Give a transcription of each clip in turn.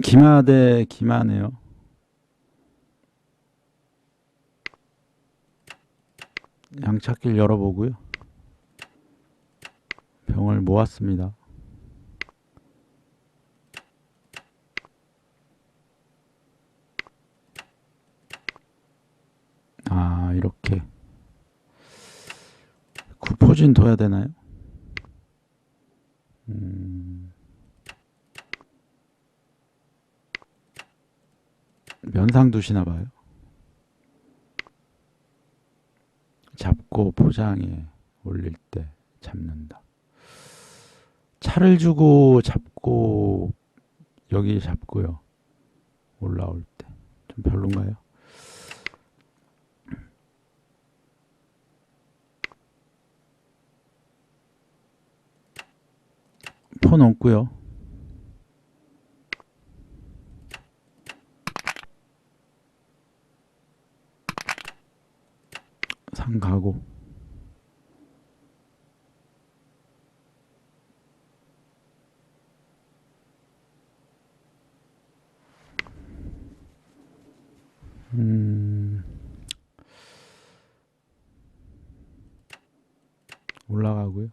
기마 대 기마네요. 양착길 열어보고요. 병을 모았습니다. 아 이렇게 구포진 둬야 되나요? 음, 면상 두시나 봐요. 잡고 포장에 올릴 때 잡는다. 차를 주고 잡고 여기 잡고요. 올라올 때 좀 별론가요? 포 넣고요. 상 가고 음 올라가고요.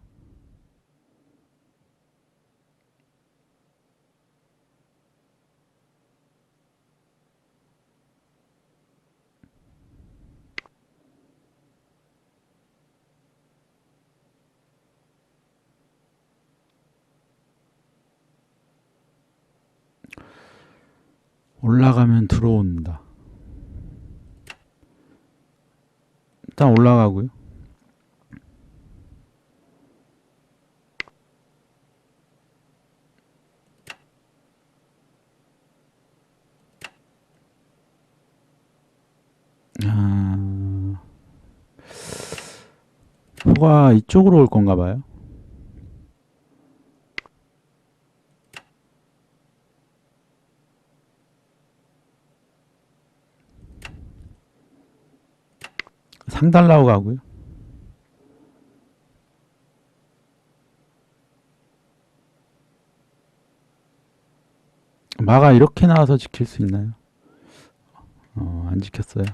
올라가면 들어온다. 일단 올라가고요. 아, 포가 이쪽으로 올 건가 봐요. 상달라고 가고요. 마가 이렇게 나와서 지킬 수 있나요? 어, 안 지켰어요.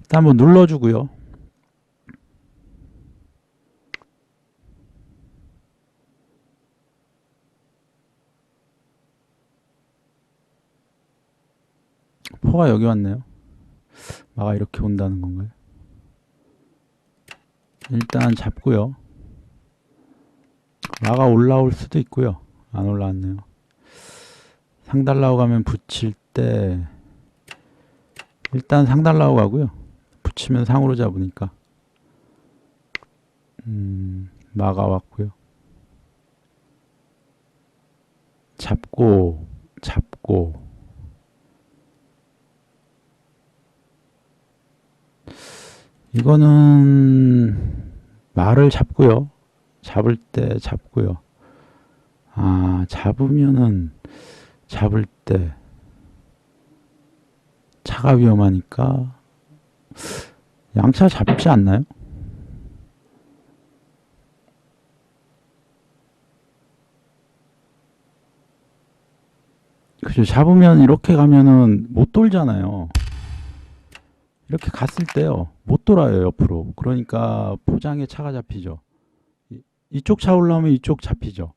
일단 한번 눌러주고요. 포가 여기 왔네요. 마가 이렇게 온다는 건가요? 일단 잡고요. 마가 올라올 수도 있고요. 안 올라왔네요. 상달라고 가면 붙일 때 일단 상달라고 가고요. 붙이면 상으로 잡으니까 음, 마가 왔고요. 잡고 잡고 이거는 말을 잡고요. 잡을 때 잡고요. 아, 잡으면은 잡을 때 차가 위험하니까 양차 잡지 않나요? 그죠. 잡으면 이렇게 가면은 못 돌잖아요. 이렇게 갔을 때요. 못 돌아요, 옆으로. 그러니까 포장에 차가 잡히죠. 이- 이쪽 차 올라오면 이쪽 잡히죠.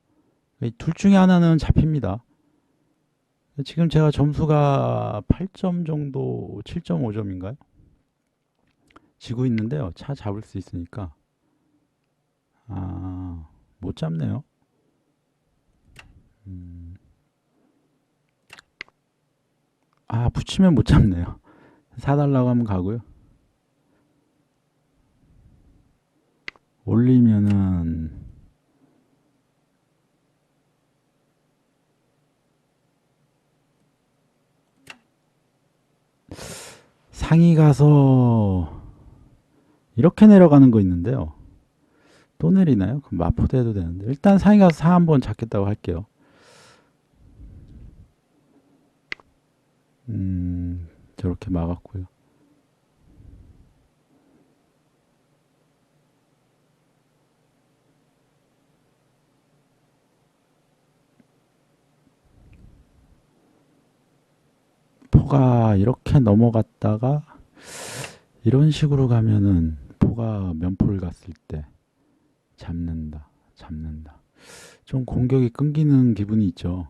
이둘 중에 하나는 잡힙니다. 지금 제가 점수가 8점 정도, 7.5점인가요? 지고 있는데요. 차 잡을 수 있으니까. 아, 못 잡네요. 음. 아, 붙이면 못 잡네요. 사달라고 하면 가고요. 올리면은 상이 가서 이렇게 내려가는 거 있는데요. 또 내리나요? 그럼 마포도 해도 되는데 일단 상이 가서 상 한번 잡겠다고 할게요. 음, 저렇게 막았고요. 포가 이렇게 넘어갔다가 이런 식으로 가면은 포가 면포를 갔을 때 잡는다, 잡는다. 좀 공격이 끊기는 기분이 있죠.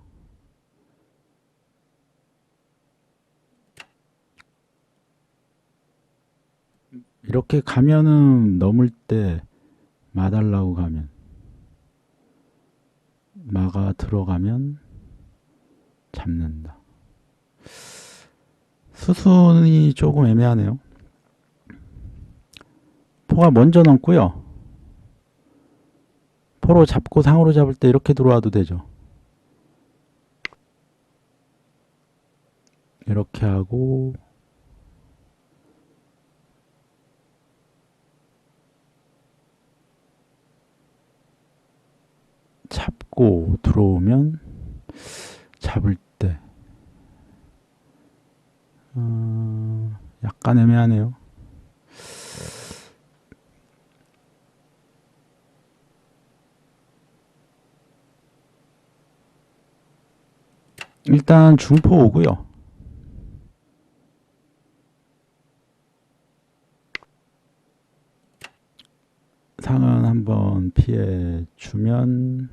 이렇게 가면은 넘을 때 마달라고 가면 마가 들어가면 잡는다. 수순이 조금 애매하네요. 포가 먼저 넘고요. 포로 잡고 상으로 잡을 때 이렇게 들어와도 되죠. 이렇게 하고 잡고 들어오면 잡을 때 어, 약간 애매하네요. 일단 중포 오고요. 상은 한번 피해 주면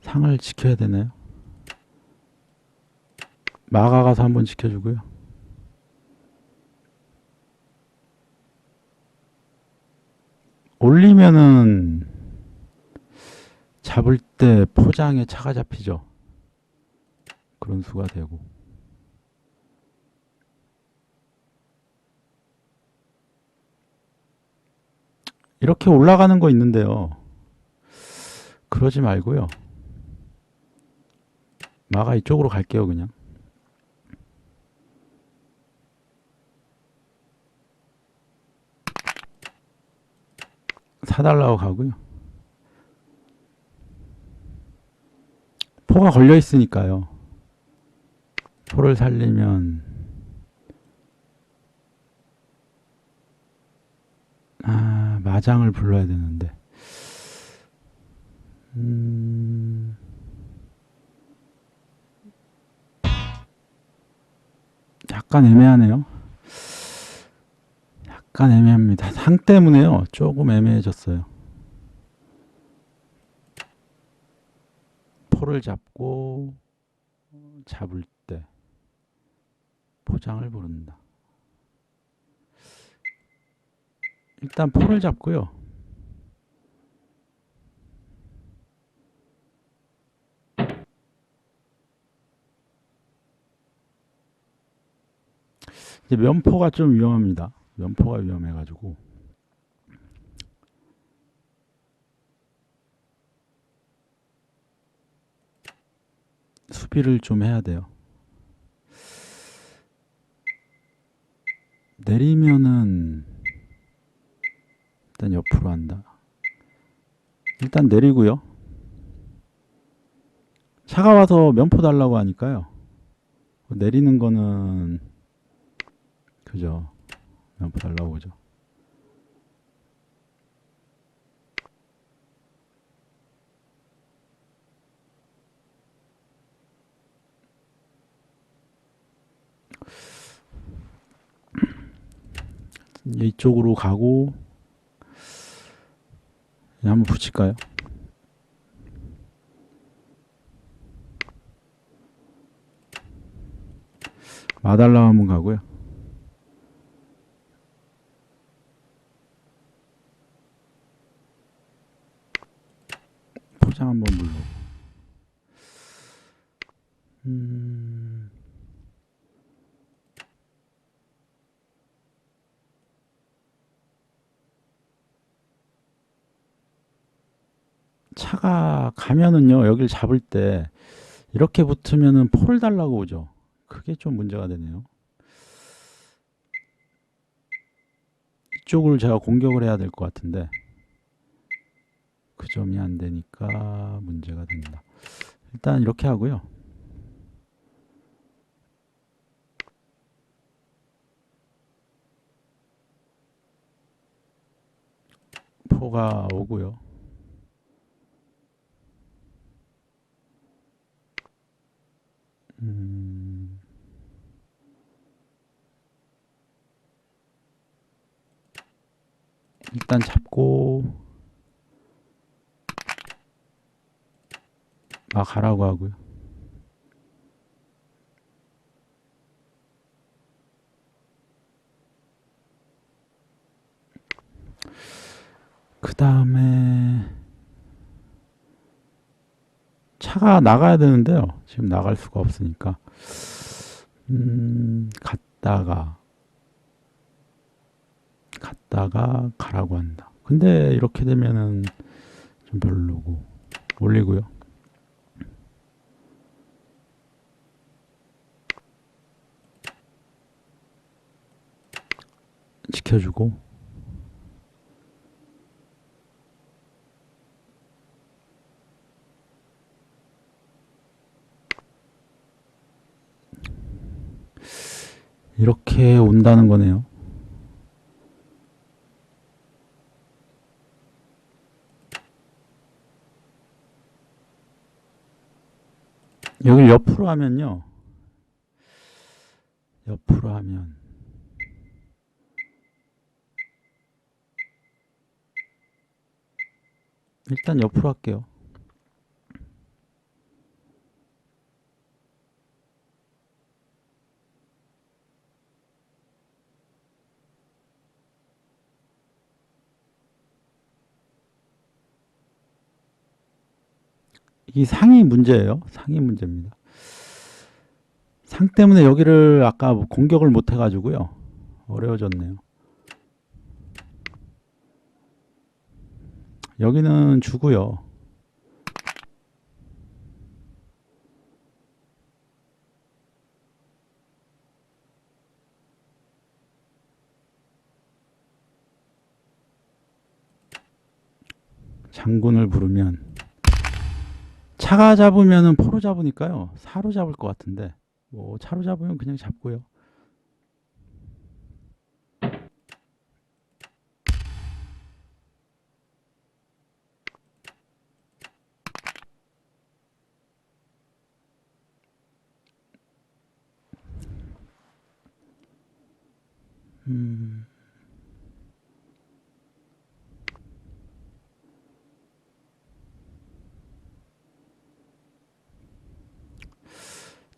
상을 지켜야 되나요? 마가 가서 한번 지켜주고요. 올리면은 잡을 때 포장에 차가 잡히죠. 그런 수가 되고. 이렇게 올라가는 거 있는데요. 그러지 말고요. 마가 이쪽으로 갈게요, 그냥. 사달라고 가고요. 포가 걸려 있으니까요. 포를 살리면 아 마장을 불러야 되는데 음, 약간 애매하네요. 약간 애매합니다. 상 때문에요. 조금 애매해졌어요. 포를 잡고 잡을 때 포장을 부른다. 일단 포를 잡고요. 이제 면포가 좀 위험합니다. 면포가 위험해가지고 수비를 좀 해야 돼요. 내리면은 일단 옆으로 한다. 일단 내리고요. 차가 와서 면포 달라고 하니까요. 내리는 거는 그죠. 달라고 그죠. 이쪽으로 가고 네, 한번 붙일까요? 마달라 한번 가고요. 포장 한번 물고. 음. 차 가 가면은요, 여길 잡을 때 이렇게 붙으면은 폴 달라고 오죠. 그게 좀 문제가 되네요. 이쪽을 제가 공격을 해야 될 것 같은데 그 점이 안 되니까 문제가 된다. 일단 이렇게 하고요. 포가 오고요. 음, 일단 잡고 막 가라고 하고요. 그 다음에 차가 나가야 되는데요. 지금 나갈 수가 없으니까 음, 갔다가 갔다가 가라고 한다. 근데 이렇게 되면은 좀 별로고 올리고요. 지켜주고 이렇게 온다는 거네요. 여기 옆으로 하면요. 옆으로 하면 일단 옆으로 할게요. 이 상이 문제예요. 상이 문제입니다. 상 때문에 여기를 아까 공격을 못 해가지고요. 어려워졌네요. 여기는 주고요. 장군을 부르면 차가 잡으면은 포로 잡으니까요. 사로 잡을 것 같은데 뭐 차로 잡으면 그냥 잡고요.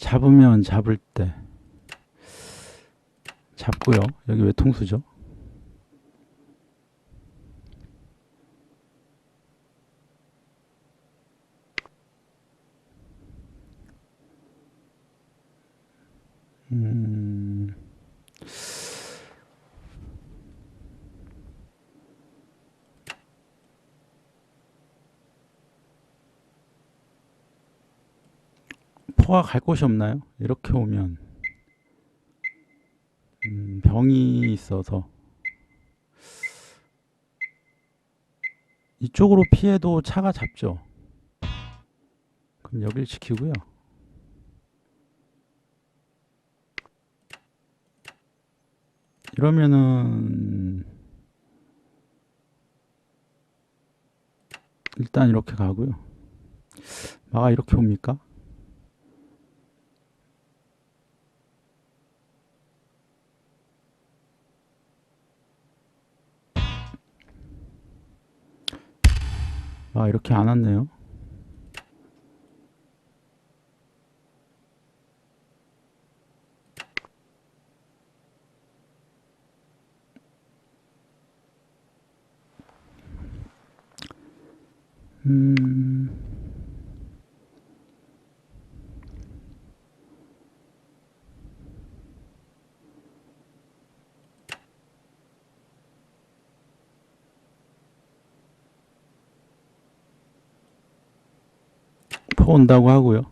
잡으면 잡을 때 잡고요. 여기 왜 통수죠? 음, 포가 갈 곳이 없나요? 이렇게 오면 음, 병이 있어서 이쪽으로 피해도 차가 잡죠. 그럼 여길 지키고요. 이러면은 일단 이렇게 가고요. 마가 이렇게 옵니까? 아, 이렇게 안 왔네요. 음, 포 온다고 하고요.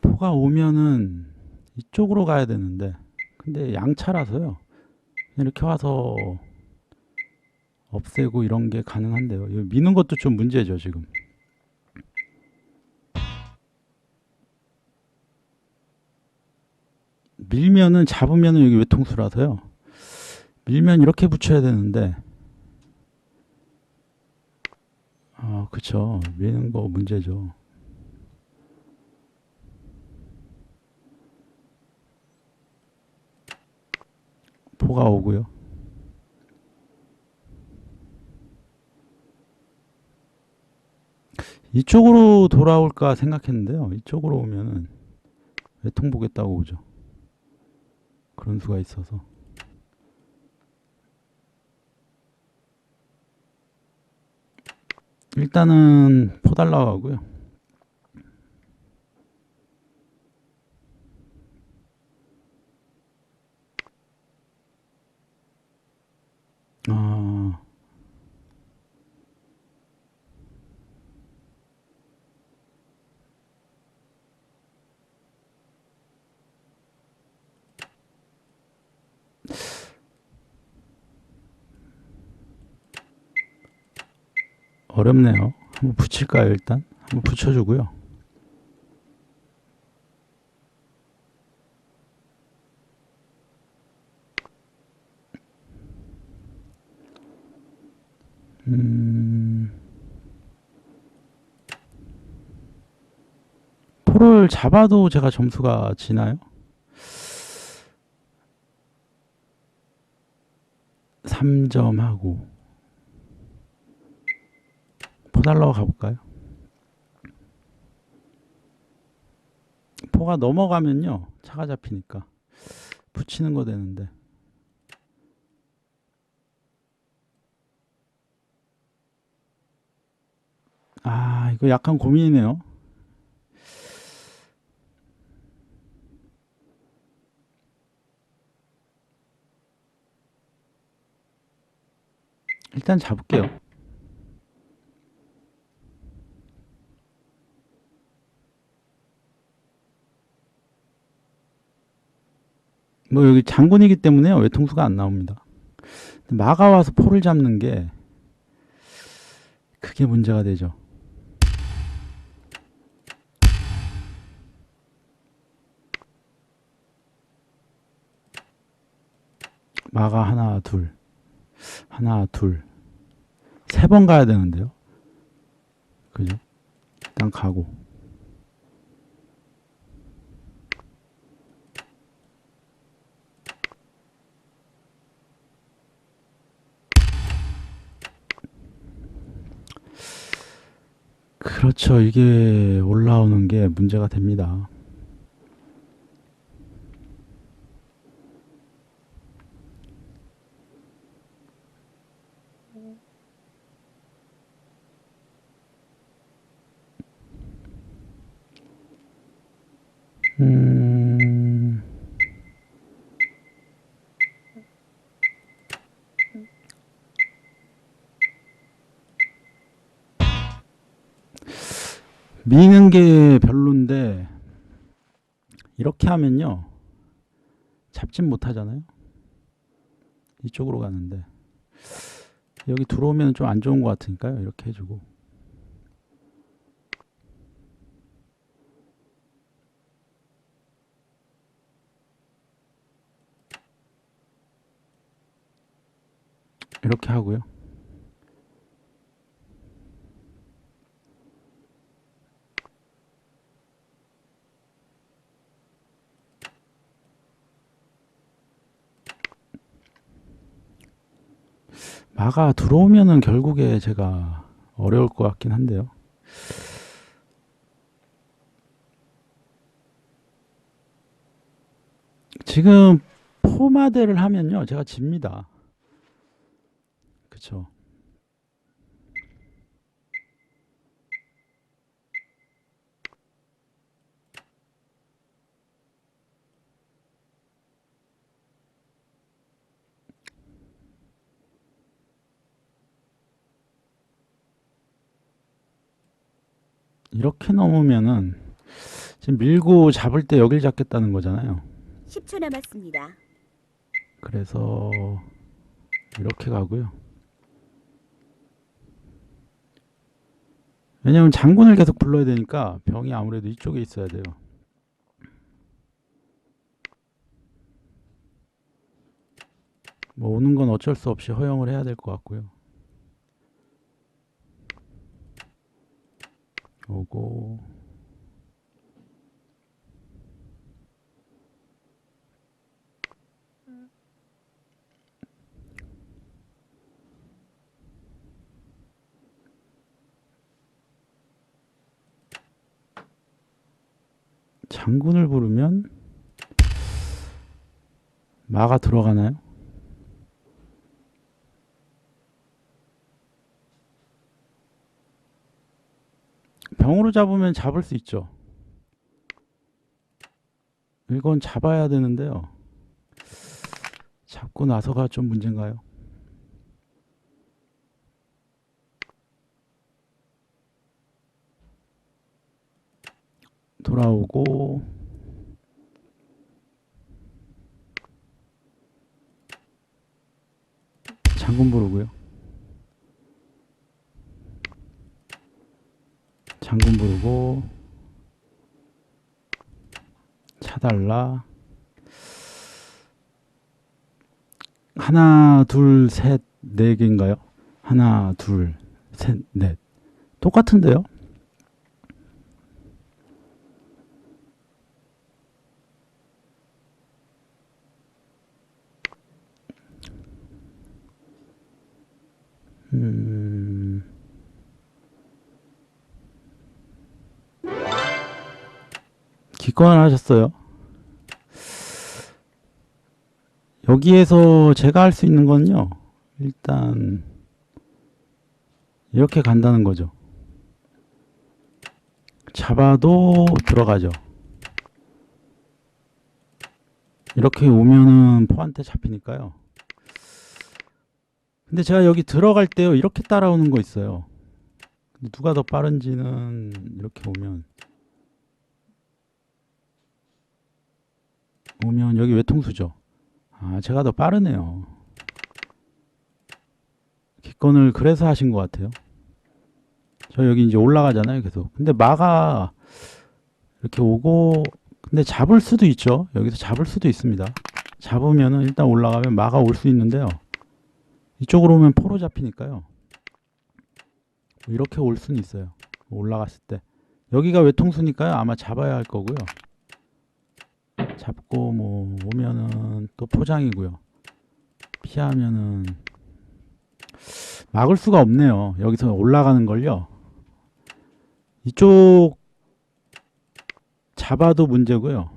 포가 오면은 이쪽으로 가야 되는데 근데 양차라서요. 이렇게 와서 없애고 이런 게 가능한데요. 미는 것도 좀 문제죠, 지금. 밀면은 잡으면은 여기 외통수라서요. 밀면 이렇게 붙여야 되는데 그쵸. 미는 거 문제죠. 포가 오고요. 이쪽으로 돌아올까 생각했는데요. 이쪽으로 오면은 외통 보겠다고 오죠. 그런 수가 있어서. 일단은 포 달라고 하고요. 아, 어렵네요. 한번 붙일까요, 일단? 한번 붙여주고요. 음, 포를 잡아도 제가 점수가 지나요? 3점 하고 포달러 가볼까요? 포가 넘어가면요 차가 잡히니까 붙이는 거 되는데 아 이거 약간 고민이네요 일단 잡을게요. 뭐 여기 장군이기 때문에요 외통수가 안 나옵니다. 마가 와서 포를 잡는 게 그게 문제가 되죠. 마가 하나 둘 하나 둘. 세 번 가야 되는데요. 그죠? 일단 가고. 그렇죠. 이게 올라오는 게 문제가 됩니다 음, 미는 게 별론데 이렇게 하면요. 잡진 못하잖아요. 이쪽으로 가는데. 여기 들어오면 좀 안 좋은 것 같으니까요. 이렇게 해주고 이렇게 하고요 마가 들어오면은 결국에 제가 어려울 것 같긴 한데요. 지금 포마대를 하면요, 제가 집니다. 그쵸. 이렇게 넘으면은 지금 밀고 잡을 때 여길 잡겠다는 거잖아요. 10초 남았습니다. 그래서 이렇게 가고요. 왜냐면 장군을 계속 불러야 되니까 병이 아무래도 이쪽에 있어야 돼요. 뭐 오는 건 어쩔 수 없이 허용을 해야 될 것 같고요. 오고 장군을 부르면 마가 들어가나요? 병으로 잡으면 잡을 수 있죠. 이건 잡아야 되는데요. 잡고 나서가 좀 문제인가요? 돌아오고 장군 부르고요. 장군 부르고 차달라 하나 둘 셋 네 개인가요? 하나 둘 셋 넷 똑같은데요? 음, 기권을 하셨어요. 여기에서 제가 할 수 있는 건요. 일단 이렇게 간다는 거죠. 잡아도 들어가죠. 이렇게 오면은 포한테 잡히니까요. 근데 제가 여기 들어갈 때요. 이렇게 따라오는 거 있어요. 누가 더 빠른지는 이렇게 오면 오면 여기 외통수죠. 아, 제가 더 빠르네요. 기권을 그래서 하신 것 같아요. 저 여기 이제 올라가잖아요, 계속. 근데 마가 이렇게 오고, 근데 잡을 수도 있죠. 여기서 잡을 수도 있습니다. 잡으면은 일단 올라가면 마가 올 수 있는데요. 이쪽으로 오면 포로 잡히니까요. 이렇게 올 수는 있어요. 올라갔을 때. 여기가 외통수니까요. 아마 잡아야 할 거고요. 잡고 뭐 오면은 또 포장이고요. 피하면은 막을 수가 없네요. 여기서 올라가는 걸요. 이쪽 잡아도 문제고요.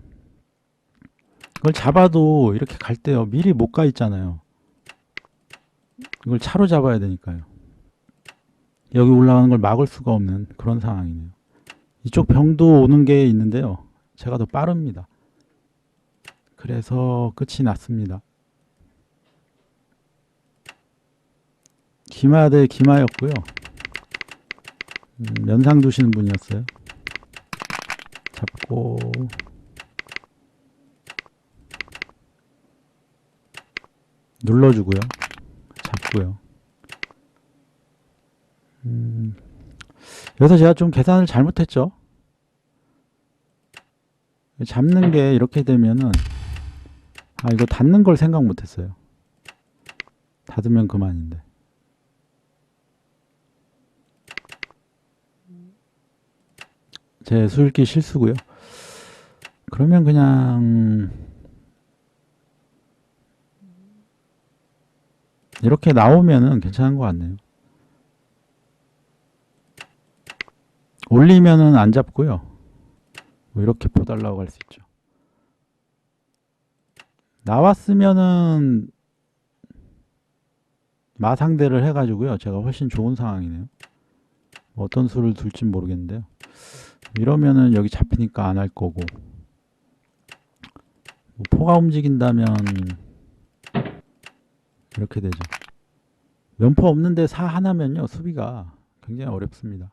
이걸 잡아도 이렇게 갈 때요. 미리 못 가 있잖아요. 이걸 차로 잡아야 되니까요. 여기 올라가는 걸 막을 수가 없는 그런 상황이네요. 이쪽 병도 오는 게 있는데요. 제가 더 빠릅니다. 그래서 끝이 났습니다. 기마 대 기마였고요. 음, 면상 두시는 분이었어요. 잡고 눌러주고요. 잡고요. 음, 여기서 제가 좀 계산을 잘못했죠. 잡는 게 이렇게 되면은 아 이거 닫는 걸 생각 못했어요. 닫으면 그만인데. 제 수읽기 실수고요. 그러면 그냥 이렇게 나오면은 괜찮은 것 같네요. 올리면은 안 잡고요. 뭐 이렇게 보달라고 할 수 있죠. 나왔으면은 마상대를 해가지고요. 제가 훨씬 좋은 상황이네요. 뭐 어떤 수를 둘진 모르겠는데요. 이러면은 여기 잡히니까 안 할 거고 뭐 포가 움직인다면 이렇게 되죠. 면포 없는데 사 하나면요 수비가 굉장히 어렵습니다.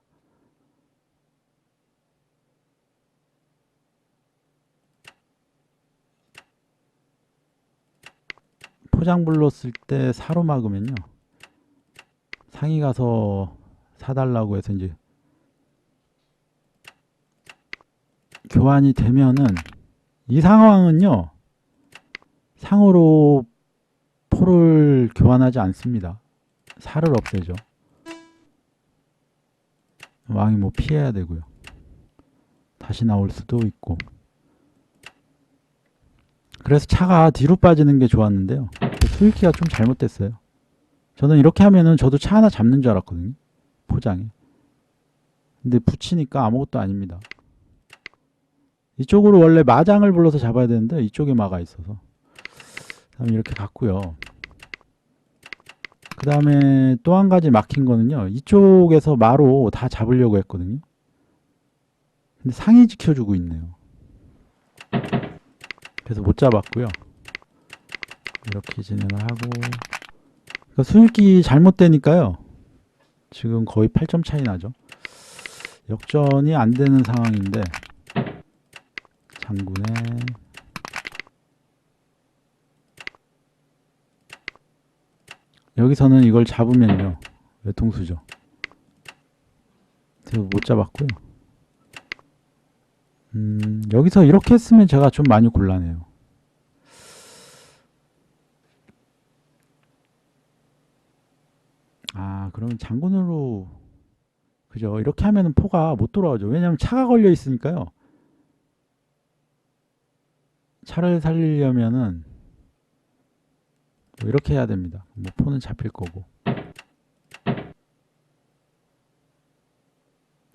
포장 불렀을 때 사로 막으면요 상이 가서 사달라고 해서 이제 교환이 되면은 이 상황은요 상으로 포를 교환하지 않습니다. 살을 없애죠. 왕이 뭐 피해야 되고요. 다시 나올 수도 있고. 그래서 차가 뒤로 빠지는 게 좋았는데요. 그 수익기가 좀 잘못됐어요. 저는 이렇게 하면은 저도 차 하나 잡는 줄 알았거든요. 포장에. 근데 붙이니까 아무것도 아닙니다. 이쪽으로 원래 마장을 불러서 잡아야 되는데 이쪽에 마가 있어서. 이렇게 갔고요. 그 다음에 또 한 가지 막힌 거는요. 이쪽에서 마로 다 잡으려고 했거든요. 근데 상이 지켜주고 있네요. 그래서 못 잡았고요. 이렇게 진행을 하고. 그러니까 수익이 잘못되니까요. 지금 거의 8점 차이 나죠. 역전이 안 되는 상황인데, 장군의 여기서는 이걸 잡으면요. 외통수죠. 그래서 못 잡았고요. 음, 여기서 이렇게 했으면 제가 좀 많이 곤란해요. 아 그러면 장군으로 그죠? 이렇게 하면은 포가 못 돌아오죠. 왜냐면 차가 걸려 있으니까요. 차를 살리려면은 뭐 이렇게 해야 됩니다. 뭐 폰은 잡힐 거고.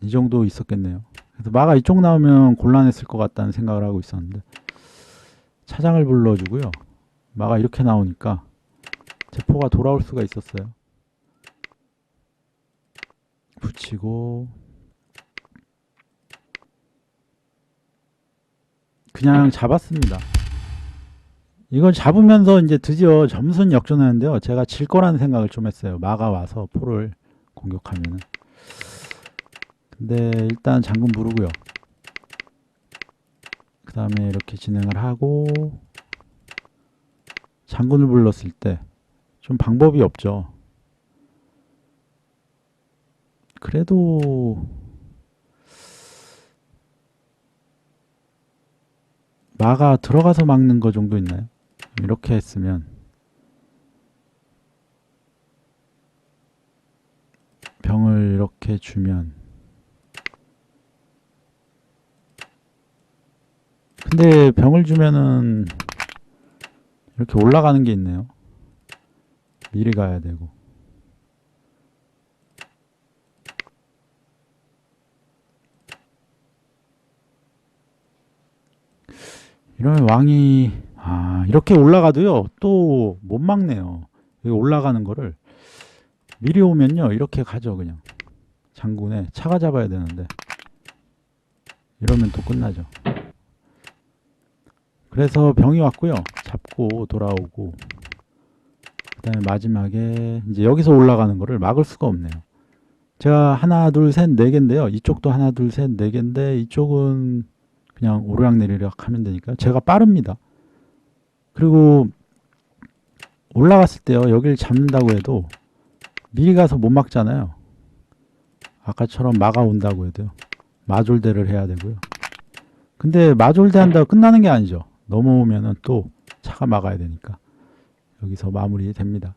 이 정도 있었겠네요. 그래서 마가 이쪽 나오면 곤란했을 것 같다는 생각을 하고 있었는데 차장을 불러주고요. 마가 이렇게 나오니까 제포가 돌아올 수가 있었어요. 붙이고 그냥 잡았습니다. 이걸 잡으면서 이제 드디어 점수는 역전하는데요. 제가 질 거라는 생각을 좀 했어요. 마가 와서 포를 공격하면은. 근데 일단 장군 부르고요. 그 다음에 이렇게 진행을 하고 장군을 불렀을 때 좀 방법이 없죠. 그래도 마가 들어가서 막는 거 정도 있나요? 이렇게 했으면 병을 이렇게 주면 근데 병을 주면은 이렇게 올라가는 게 있네요. 미리 가야 되고 이러면 왕이 아 이렇게 올라가도요 또 못 막네요. 여기 올라가는 거를. 미리 오면요 이렇게 가죠 그냥. 장군에 차가 잡아야 되는데. 이러면 또 끝나죠. 그래서 병이 왔고요. 잡고 돌아오고. 그 다음에 마지막에 이제 여기서 올라가는 거를 막을 수가 없네요. 제가 하나 둘 셋 네 개인데요. 이쪽도 하나 둘 셋 네 개인데 이쪽은 그냥 오르락 내리락 하면 되니까 제가 빠릅니다. 그리고 올라갔을 때요. 여기를 잡는다고 해도 미리 가서 못 막잖아요. 아까처럼 막아온다고 해도요. 마졸대를 해야 되고요. 근데 마졸대 한다고 끝나는 게 아니죠. 넘어오면은 또 차가 막아야 되니까 여기서 마무리 됩니다.